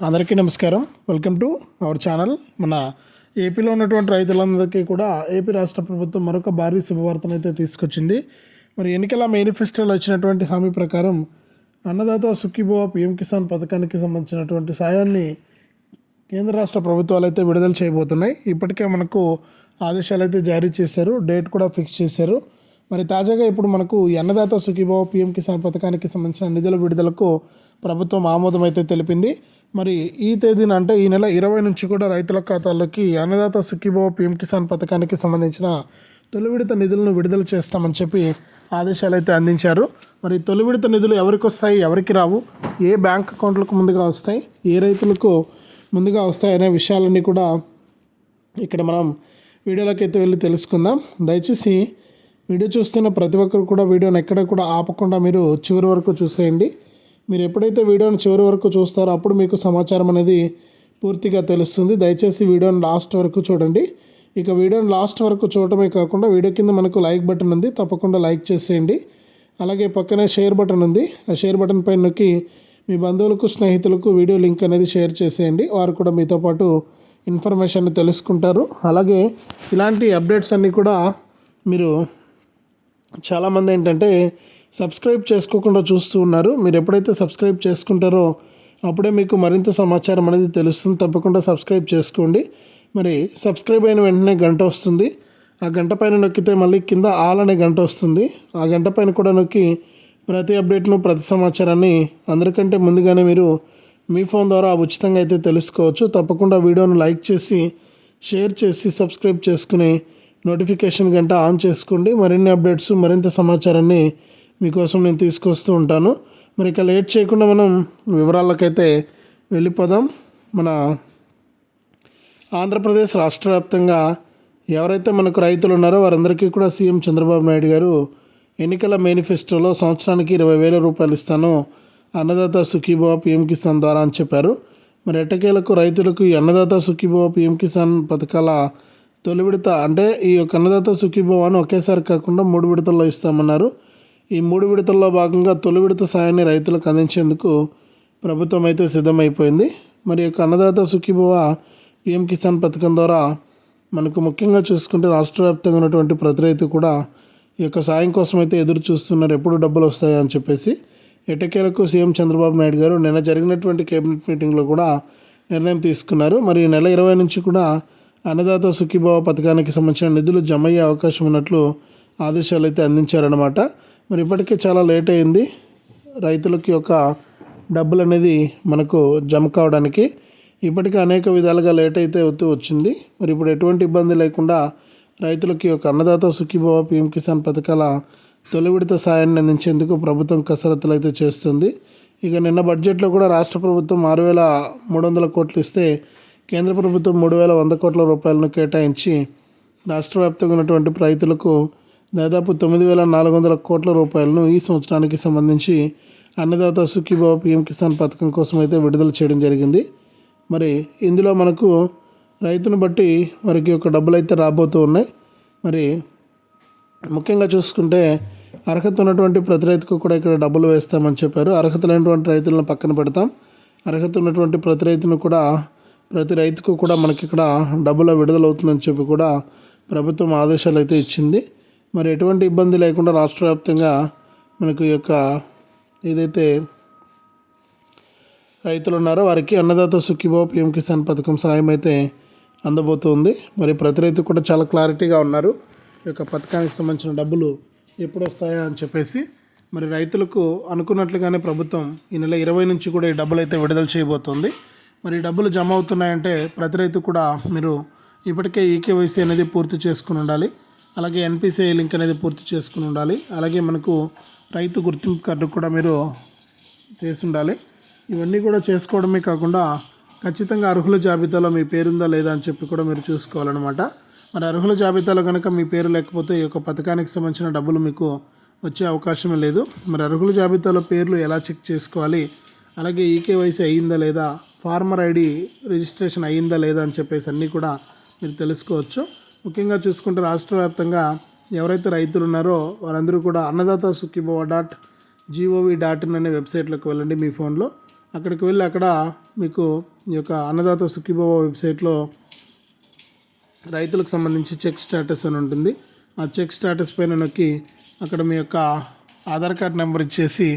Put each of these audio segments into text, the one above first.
అందరికీ నమస్కారం. Welcome to our channel మన ఏపీలో ఉన్నటువంటి రైతులందరికీ కూడా ఏపీ రాష్ట్ర ప్రభుత్వం మరొక భారీ శుభవార్తను అయితే తీసుకొచ్చింది. మరి ఎన్నికల మేనిఫెస్టోలో ఇచ్చినటువంటి హామీ ప్రకారం అన్నదాత సుఖీభవ పిఎం కిసాన్ పథకానికి సంబంధించినటువంటి సాయాన్ని కేంద్ర రాష్ట్ర ప్రభుత్వాలు అయితే విడుదల చేయబోతున్నాయి. ఇప్పటికే మనకు ఆదేశాలు అయితే జారీ చేశారు. డేట్ కూడా ఫిక్స్ చేశారు. మరి తాజాగా ఇప్పుడు మనకు అన్నదాత సుఖీభావ పిఎం కిసాన్ పథకానికి సంబంధించిన నిధుల విడుదలకు ప్రభుత్వం ఆమోదం అయితే తెలిపింది. మరి ఈ తేదీన అంటే ఈ నెల ఇరవై నుంచి కూడా రైతుల ఖాతాల్లోకి అన్నదాత సుఖీభావ పీఎం కిసాన్ పథకానికి సంబంధించిన తొలి విడత నిధులను విడుదల చేస్తామని చెప్పి ఆదేశాలు అయితే అందించారు. మరి తొలి విడత నిధులు ఎవరికి వస్తాయి ఎవరికి రావు ఏ బ్యాంక్ అకౌంట్లకు ముందుగా వస్తాయి ఏ రైతులకు ముందుగా వస్తాయి అనే విషయాలన్నీ కూడా ఇక్కడ మనం వీడియోలోకి అయితే వెళ్ళి తెలుసుకుందాం. దయచేసి వీడియో చూస్తున్న ప్రతి ఒక్కరు కూడా వీడియోని ఎక్కడ కూడా ఆపకుండా మీరు చివరి వరకు చూసేయండి. మీరు ఎప్పుడైతే వీడియోని చివరి వరకు చూస్తారో అప్పుడు మీకు సమాచారం అనేది పూర్తిగా తెలుస్తుంది. దయచేసి వీడియోని లాస్ట్ వరకు చూడండి. ఇక వీడియోని లాస్ట్ వరకు చూడటమే కాకుండా వీడియో కింద మనకు లైక్ బటన్ ఉంది. తప్పకుండా లైక్ చేసేయండి. అలాగే పక్కనే షేర్ బటన్ ఉంది. ఆ షేర్ బటన్ పైన నొక్కి మీ బంధువులకు స్నేహితులకు వీడియో లింక్ అనేది షేర్ చేసేయండి. వారు కూడా మీతో పాటు ఇన్ఫర్మేషన్ తెలుసుకుంటారు. అలాగే ఇలాంటి అప్డేట్స్ అన్నీ కూడా మీరు చాలామంది ఏంటంటే సబ్స్క్రైబ్ చేసుకోకుండా చూస్తూ ఉన్నారు. మీరు ఎప్పుడైతే సబ్స్క్రైబ్ చేసుకుంటారో అప్పుడే మీకు మరింత సమాచారం అనేది తెలుస్తుంది. తప్పకుండా సబ్స్క్రైబ్ చేసుకోండి. మరి సబ్స్క్రైబ్ అయిన వెంటనే గంట వస్తుంది. ఆ గంట పైన నొక్కితే మళ్ళీ కింద ఆల్ అనే గంట వస్తుంది. ఆ గంట పైన కూడా నొక్కి ప్రతి అప్డేట్ను ప్రతి సమాచారాన్ని అందరికంటే ముందుగానే మీరు మీ ఫోన్ ద్వారా ఉచితంగా అయితే తెలుసుకోవచ్చు. తప్పకుండా వీడియోను లైక్ చేసి షేర్ చేసి సబ్స్క్రైబ్ చేసుకుని నోటిఫికేషన్ గంట ఆన్ చేసుకోండి. మరిన్ని అప్డేట్స్ మరింత సమాచారాన్ని మీకోసం నేను తీసుకొస్తూ ఉంటాను. మరి ఇక లేట్ చేయకుండా మనం వివరాలకైతే వెళ్ళిపోదాం. మన ఆంధ్రప్రదేశ్ రాష్ట్ర వ్యాప్తంగా ఎవరైతే మనకు రైతులు ఉన్నారో వారందరికీ కూడా సీఎం చంద్రబాబు నాయుడు గారు ఎన్నికల మేనిఫెస్టోలో సంవత్సరానికి ఇరవై వేల రూపాయలు ఇస్తాను అన్నదాత సుఖీభవ పిఎం కిసాన్ ద్వారా అని చెప్పారు. మరి ఎట్టకేలకు రైతులకు ఈ అన్నదాత సుఖీభవ పిఎం కిసాన్ పథకాల తొలి విడత అంటే ఈ యొక్క అన్నదాత సుఖీభవాన్ని ఒకేసారి కాకుండా మూడు విడతల్లో ఇస్తామన్నారు. ఈ మూడు విడతల్లో భాగంగా తొలి విడత సాయాన్ని రైతులకు అందించేందుకు ప్రభుత్వం అయితే సిద్ధమైపోయింది. మరి యొక్క అన్నదాత సుఖీభవ పిఎం కిసాన్ పథకం ద్వారా మనకు ముఖ్యంగా చూసుకుంటే రాష్ట్ర వ్యాప్తంగా ఉన్నటువంటి ప్రతి రైతు కూడా ఈ యొక్క సాయం కోసం అయితే ఎదురు చూస్తున్నారు. ఎప్పుడు డబ్బులు వస్తాయా అని చెప్పేసి ఎటకేలకు సీఎం చంద్రబాబు నాయుడు గారు నిన్న జరిగినటువంటి కేబినెట్ మీటింగ్లో కూడా నిర్ణయం తీసుకున్నారు. మరి నెల ఇరవై నుంచి కూడా అన్నదాత సుఖీభావ పథకానికి సంబంధించిన నిధులు జమ అయ్యే అవకాశం ఉన్నట్లు ఆదేశాలు అయితే అందించారనమాట మరి ఇప్పటికే చాలా లేట్ అయింది. రైతులకి యొక్క డబ్బులు అనేది మనకు జమ కావడానికి ఇప్పటికే అనేక విధాలుగా లేట్ అయితే అవుతూ వచ్చింది. మరి ఇప్పుడు ఎటువంటి ఇబ్బంది లేకుండా రైతులకి ఒక అన్నదాత సుఖీభావ పిఎం కిసాన్ పథకాల తొలి విడత సాయాన్ని అందించేందుకు ప్రభుత్వం కసరత్తులు అయితే చేస్తుంది. ఇక నిన్న బడ్జెట్లో కూడా రాష్ట్ర ప్రభుత్వం ఆరు వేల మూడు వందల కోట్లు ఇస్తే కేంద్ర ప్రభుత్వం మూడు వేల వంద కోట్ల రూపాయలను కేటాయించి రాష్ట్ర వ్యాప్తంగా ఉన్నటువంటి రైతులకు దాదాపు తొమ్మిది వేల నాలుగు వందల కోట్ల రూపాయలను ఈ సంవత్సరానికి సంబంధించి అన్నదాత సుఖీభావ పిఎం కిసాన్ పథకం కోసం అయితే విడుదల చేయడం జరిగింది. మరి ఇందులో మనకు రైతును బట్టి వారికి ఒక డబ్బులు అయితే రాబోతూ ఉన్నాయి. మరి ముఖ్యంగా చూసుకుంటే అర్హత ఉన్నటువంటి ప్రతి రైతుకు కూడా ఇక్కడ డబ్బులు వేస్తామని చెప్పారు. అర్హత లేనటువంటి రైతులను పక్కన పెడతాం. అర్హత ఉన్నటువంటి ప్రతి రైతును కూడా ప్రతి రైతుకు కూడా మనకి ఇక్కడ డబ్బుల విడుదల అవుతుందని చెప్పి కూడా ప్రభుత్వం ఆదేశాలు అయితే ఇచ్చింది. మరి ఎటువంటి ఇబ్బంది లేకుండా రాష్ట్ర వ్యాప్తంగా మనకు ఈ యొక్క ఏదైతే రైతులు ఉన్నారో వారికి అన్నదాత సుఖీభావ పిఎం కిసాన్ పథకం సాయం అయితే అందబోతుంది. మరి ప్రతి రైతు కూడా చాలా క్లారిటీగా ఉన్నారు. ఈ యొక్క పథకానికి సంబంధించిన డబ్బులు ఎప్పుడు వస్తాయా అని చెప్పేసి మరి రైతులకు అనుకున్నట్లుగానే ప్రభుత్వం ఈ నెల ఇరవై నుంచి కూడా ఈ డబ్బులు అయితే విడుదల చేయబోతోంది. మరి డబ్బులు జమ అవుతున్నాయంటే ప్రతి రైతు కూడా మీరు ఇప్పటికే ఈకేవైసీ అనేది పూర్తి చేసుకుని ఉండాలి. అలాగే ఎన్పిసిఐ లింక్ అనేది పూర్తి చేసుకుని ఉండాలి. అలాగే మనకు రైతు గుర్తింపు కార్డు కూడా మీరు చేసి ఉండాలి ఇవన్నీ కూడా చేసుకోవడమే కాకుండా ఖచ్చితంగా అర్హుల జాబితాలో మీ పేరుందా లేదా అని చెప్పి కూడా మీరు చూసుకోవాలన్నమాట. మరి అర్హుల జాబితాలో కనుక మీ పేరు లేకపోతే ఈ యొక్క పథకానికి సంబంధించిన డబ్బులు మీకు వచ్చే అవకాశమే లేదు. మరి అర్హుల జాబితాలో పేర్లు ఎలా చెక్ చేసుకోవాలి? అలాగే ఈకేవైసీ అయ్యిందా లేదా? ఫార్మర్ ఐడి రిజిస్ట్రేషన్ అయ్యిందా లేదా అని చెప్పేసి అన్నీ కూడా మీరు తెలుసుకోవచ్చు. ముఖ్యంగా చూసుకుంటే రాష్ట్ర వ్యాప్తంగా ఎవరైతే రైతులు ఉన్నారో వారందరూ కూడా Annadata Sukhibhava dot G O V dot in అనే వెబ్సైట్లోకి వెళ్ళండి మీ ఫోన్లో. అక్కడికి వెళ్ళి అక్కడ మీకు ఈ యొక్క అన్నదాత సుఖీభవ వెబ్సైట్లో రైతులకు సంబంధించి చెక్ స్టేటస్ అని ఉంటుంది. ఆ చెక్ స్టేటస్ పైన నొక్కి అక్కడ మీ యొక్క ఆధార్ కార్డ్ నెంబర్ ఇచ్చేసి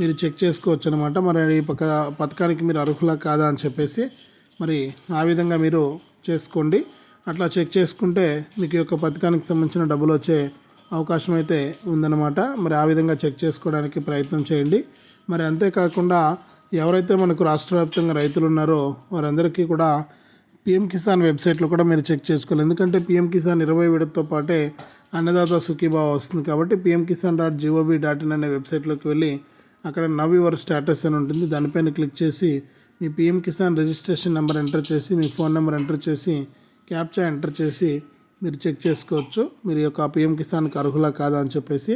మీరు చెక్ చేసుకోవచ్చు అనమాట మరి ఈ పక్క పథకానికి మీరు అర్హులా కాదా అని చెప్పేసి మరి ఆ విధంగా మీరు చేసుకోండి. అట్లా చెక్ చేసుకుంటే మీకు యొక్క పథకానికి సంబంధించిన డబ్బులు వచ్చే అవకాశం అయితే ఉందన్నమాట. మరి ఆ విధంగా చెక్ చేసుకోవడానికి ప్రయత్నం చేయండి. మరి అంతేకాకుండా ఎవరైతే మనకు రాష్ట్ర వ్యాప్తంగా రైతులు ఉన్నారో వారందరికీ కూడా పిఎం కిసాన్ వెబ్సైట్లో కూడా మీరు చెక్ చేసుకోవాలి. ఎందుకంటే పిఎం కిసాన్ ఇరవై విడతతో పాటే అన్నదాత సుఖీభావ వస్తుంది కాబట్టి PM Kisan dot G O V dot in అనే వెబ్సైట్లోకి వెళ్ళి అక్కడ నవ్ యువర్ స్టేటస్ అని ఉంటుంది. దానిపైన క్లిక్ చేసి మీ PM Kisan registration number enter చేసి మీ ఫోన్ నెంబర్ ఎంటర్ చేసి క్యాప్చా ఎంటర్ చేసి మీరు చెక్ చేసుకోవచ్చు. మీరు యొక్క పిఎం కిసాన్కి అర్హులా కాదా అని చెప్పేసి.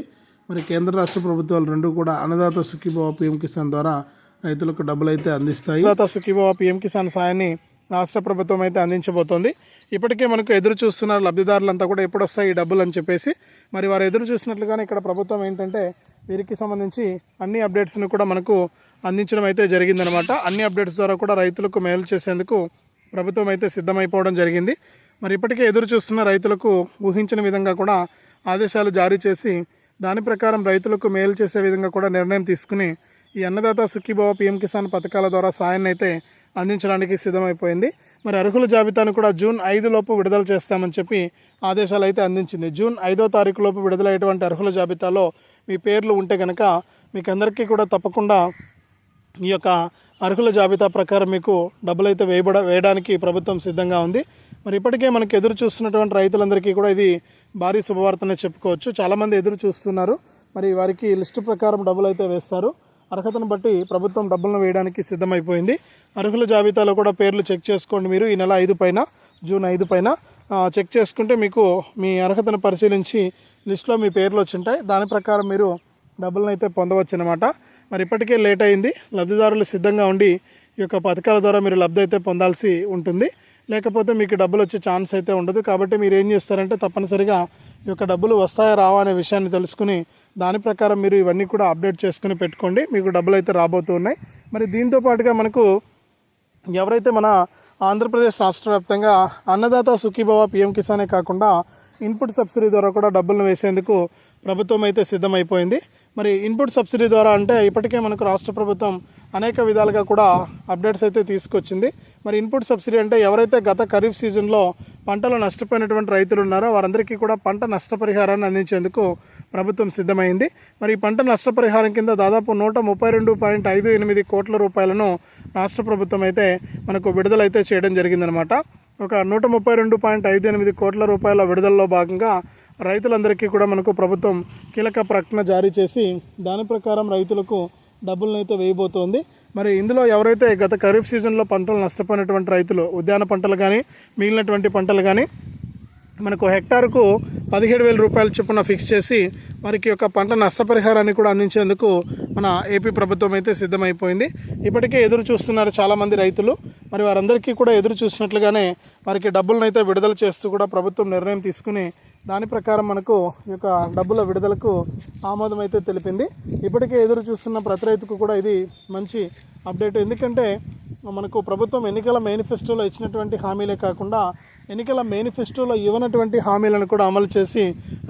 మరి కేంద్ర రాష్ట్ర ప్రభుత్వాలు రెండు కూడా అన్నదాత సుఖీభావ పిఎం కిసాన్ ద్వారా రైతులకు డబ్బులు అయితే అందిస్తాయి. అన్నదాత సుఖీభావ పిఎం కిసాన్ సాయాన్ని రాష్ట్ర ప్రభుత్వం అయితే అందించబోతోంది. ఇప్పటికే మనకు ఎదురు చూస్తున్నారు లబ్ధిదారులంతా కూడా ఎప్పుడు వస్తాయి ఈ డబ్బులు అని చెప్పేసి. మరి వారు ఎదురు చూసినట్లుగానే ఇక్కడ ప్రభుత్వం ఏంటంటే వీరికి సంబంధించి అన్ని అప్డేట్స్ను కూడా మనకు అందించడం అయితే జరిగిందనమాట. అన్ని అప్డేట్స్ ద్వారా కూడా రైతులకు మేలు చేసేందుకు ప్రభుత్వం అయితే సిద్ధమైపోవడం జరిగింది. మరి ఇప్పటికే ఎదురు చూస్తున్న రైతులకు ఊహించిన విధంగా కూడా ఆదేశాలు జారీ చేసి దాని ప్రకారం రైతులకు మేలు చేసే విధంగా కూడా నిర్ణయం తీసుకుని ఈ అన్నదాత సుఖీభావ పిఎం కిసాన్ పథకాల ద్వారా సాయాన్ని అయితే అందించడానికి సిద్ధమైపోయింది. మరి అర్హుల జాబితాను కూడా జూన్ ఐదు లోపు విడుదల చేస్తామని చెప్పి ఆదేశాలు అయితే అందించింది. జూన్ ఐదో తారీఖు లోపు విడుదలయ్యేటువంటి అర్హుల జాబితాలో మీ పేర్లు ఉంటే కనుక మీకు అందరికీ కూడా తప్పకుండా ఈ యొక్క అర్హుల జాబితా ప్రకారం మీకు డబ్బులు అయితే వేయబడ వేయడానికి ప్రభుత్వం సిద్ధంగా ఉంది. మరి ఇప్పటికే మనకు ఎదురు చూస్తున్నటువంటి రైతులందరికీ కూడా ఇది భారీ శుభవార్తనే చెప్పుకోవచ్చు. చాలామంది ఎదురు చూస్తున్నారు. మరి వారికి లిస్టు ప్రకారం డబ్బులు అయితే వేస్తారు. అర్హతను బట్టి ప్రభుత్వం డబ్బులను వేయడానికి సిద్ధమైపోయింది. అర్హుల జాబితాలో కూడా పేర్లు చెక్ చేసుకోండి మీరు. ఈ నెల ఐదు పైన జూన్ ఐదు పైన చెక్ చేసుకుంటే మీకు మీ అర్హతను పరిశీలించి లిస్టులో మీ పేర్లు వచ్చింటాయి. దాని ప్రకారం మీరు డబ్బులను అయితే పొందవచ్చు అనమాట మరి ఇప్పటికే లేట్ అయింది. లబ్ధిదారులు సిద్ధంగా ఉండి ఈ యొక్క పథకాల ద్వారా మీరు లబ్ధి అయితే పొందాల్సి ఉంటుంది. లేకపోతే మీకు డబ్బులు వచ్చే ఛాన్స్ అయితే ఉండదు. కాబట్టి మీరు ఏం చేస్తారంటే తప్పనిసరిగా ఈ యొక్క డబ్బులు వస్తాయా రావా అనే విషయాన్ని తెలుసుకుని దాని ప్రకారం మీరు ఇవన్నీ కూడా అప్డేట్ చేసుకుని పెట్టుకోండి. మీకు డబ్బులు అయితే రాబోతున్నాయి మరి దీంతో పాటుగా మనకు ఎవరైతే మన ఆంధ్రప్రదేశ్ రాష్ట్ర వ్యాప్తంగా అన్నదాత సుఖీభవ పిఎం కిసానే కాకుండా ఇన్పుట్ సబ్సిడీ ద్వారా కూడా డబ్బులను వేసేందుకు ప్రభుత్వం అయితే సిద్ధమైపోయింది. మరి ఇన్పుట్ సబ్సిడీ ద్వారా అంటే ఇప్పటికే మనకు రాష్ట్ర ప్రభుత్వం అనేక విధాలుగా కూడా అప్డేట్స్ అయితే తీసుకొచ్చింది. మరి ఇన్పుట్ సబ్సిడీ అంటే ఎవరైతే గత ఖరీఫ్ సీజన్లో పంటలు నష్టపోయినటువంటి రైతులు ఉన్నారో వారందరికీ కూడా పంట నష్టపరిహారాన్ని అందించేందుకు ప్రభుత్వం సిద్ధమైంది. మరి ఈ పంట నష్టపరిహారం కింద దాదాపు నూట ముప్పై రెండు పాయింట్ ఐదు ఎనిమిది కోట్ల రూపాయలను రాష్ట్ర ప్రభుత్వం అయితే మనకు విడుదలైతే చేయడం జరిగిందనమాట ఒక నూట ముప్పై రెండు పాయింట్ ఐదు ఎనిమిది కోట్ల రూపాయల విడుదలలో భాగంగా రైతులందరికీ కూడా మనకు ప్రభుత్వం కీలక ప్రకటన జారీ చేసి దాని ప్రకారం రైతులకు డబ్బులను అయితే వేయబోతోంది. మరి ఇందులో ఎవరైతే గత ఖరీఫ్ సీజన్లో పంటలు నష్టపోయినటువంటి రైతులు ఉద్యాన పంటలు కానీ మిగిలినటువంటి పంటలు కానీ మనకు హెక్టార్కు పదిహేడు వేల రూపాయల చొప్పున ఫిక్స్ చేసి వారికి యొక్క పంట నష్టపరిహారాన్ని కూడా అందించేందుకు మన ఏపీ ప్రభుత్వం అయితే సిద్ధమైపోయింది. ఇప్పటికే ఎదురు చూస్తున్నారు చాలామంది రైతులు. మరి వారందరికీ కూడా ఎదురు చూసినట్లుగానే వారికి డబ్బులను అయితే విడుదల చేస్తూ కూడా ప్రభుత్వం నిర్ణయం తీసుకుని దాని ప్రకారం మనకు ఈ యొక్క డబ్బుల విడుదలకు ఆమోదం అయితే తెలిపింది. ఇప్పటికే ఎదురు చూస్తున్న ప్రతి రైతుకు కూడా ఇది మంచి అప్డేట్. ఎందుకంటే మనకు ప్రభుత్వం ఎన్నికల మేనిఫెస్టోలో ఇచ్చినటువంటి హామీలే కాకుండా ఎన్నికల మేనిఫెస్టోలో ఇవ్వనటువంటి హామీలను కూడా అమలు చేసి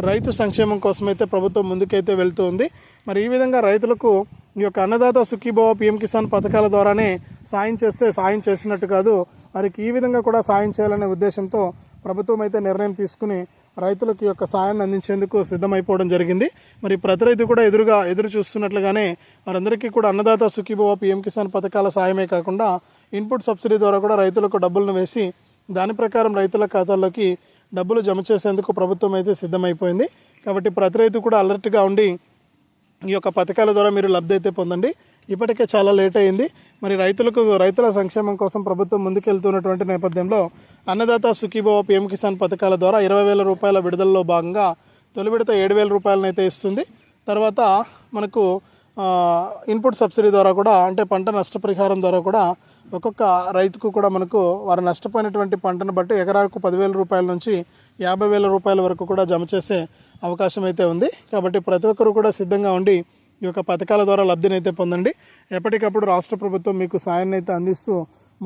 రైతు సంక్షేమం కోసమైతే ప్రభుత్వం ముందుకైతే వెళ్తూ ఉంది మరి ఈ విధంగా రైతులకు ఈ యొక్క అన్నదాత సుఖీభావ పిఎం కిసాన్ పథకాల ద్వారానే సాయం చేస్తే సాయం చేసినట్టు కాదు. వారికి ఈ విధంగా కూడా సాయం చేయాలనే ఉద్దేశంతో ప్రభుత్వం అయితే నిర్ణయం తీసుకుని రైతులకు యొక్క సాయాన్ని అందించేందుకు సిద్ధమైపోవడం జరిగింది. మరి ప్రతి రైతు కూడా ఎదురుగా ఎదురు చూస్తున్నట్లుగానే వారందరికీ కూడా అన్నదాత సుఖీభవ పిఎం కిసాన్ పథకాల సాయమే కాకుండా ఇన్పుట్ సబ్సిడీ ద్వారా కూడా రైతులకు డబ్బులను వేసి దాని ప్రకారం రైతుల ఖాతాల్లోకి డబ్బులు జమ చేసేందుకు ప్రభుత్వం అయితే సిద్ధమైపోయింది. కాబట్టి ప్రతి రైతు కూడా అలర్ట్గా ఉండి ఈ యొక్క పథకాల ద్వారా మీరు లబ్ధి అయితే పొందండి. ఇప్పటికే చాలా లేట్ అయింది. మరి రైతులకు రైతుల సంక్షేమం కోసం ప్రభుత్వం ముందుకెళ్తున్నటువంటి నేపథ్యంలో అన్నదాత సుఖీభవ పిఎం కిసాన్ పథకాల ద్వారా ఇరవై వేల రూపాయల విడుదలలో భాగంగా తొలి విడత ఏడు వేల రూపాయలను అయితే ఇస్తుంది. తర్వాత మనకు ఇన్పుట్ సబ్సిడీ ద్వారా కూడా అంటే పంట నష్టపరిహారం ద్వారా కూడా ఒక్కొక్క రైతుకు కూడా మనకు వారు నష్టపోయినటువంటి పంటను బట్టి ఎకరాకు పదివేల రూపాయల నుంచి యాభై వేల రూపాయల వరకు కూడా జమ చేసే అవకాశం అయితే ఉంది. కాబట్టి ప్రతి ఒక్కరు కూడా సిద్ధంగా ఉండి ఈ యొక్క పథకాల ద్వారా లబ్ధిని అయితే పొందండి. ఎప్పటికప్పుడు రాష్ట్ర ప్రభుత్వం మీకు సాయాన్ని అయితే అందిస్తూ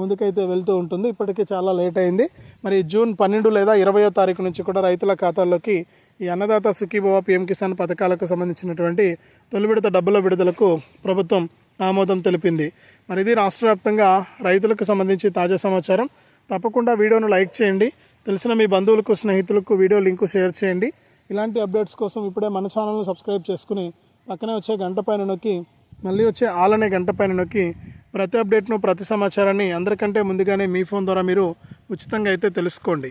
ముందుకైతే వెళ్తూ ఉంటుంది. ఇప్పటికే చాలా లేట్ అయింది. మరి జూన్ పన్నెండు లేదా ఇరవయో తారీఖు నుంచి కూడా రైతుల ఖాతాల్లోకి ఈ అన్నదాత సుఖీభవ పిఎం కిసాన్ పథకాలకు సంబంధించినటువంటి తొలి విడత డబ్బుల విడుదలకు ప్రభుత్వం ఆమోదం తెలిపింది. మరి ఇది రాష్ట్ర వ్యాప్తంగా రైతులకు సంబంధించి తాజా సమాచారం. తప్పకుండా వీడియోను లైక్ చేయండి. తెలిసిన మీ బంధువులకు స్నేహితులకు వీడియో లింకు షేర్ చేయండి. ఇలాంటి అప్డేట్స్ కోసం ఇప్పుడే మన ఛానల్ను సబ్స్క్రైబ్ చేసుకుని పక్కనే వచ్చే గంట పైన నొక్కి మళ్ళీ వచ్చే ఆలనే గంట పైన నొక్కి ప్రతి అప్డేట్ను ప్రతి సమాచారాన్ని అందరికంటే ముందుగానే మీ ఫోన్ ద్వారా మీరు ఉచితంగా అయితే తెలుసుకోండి.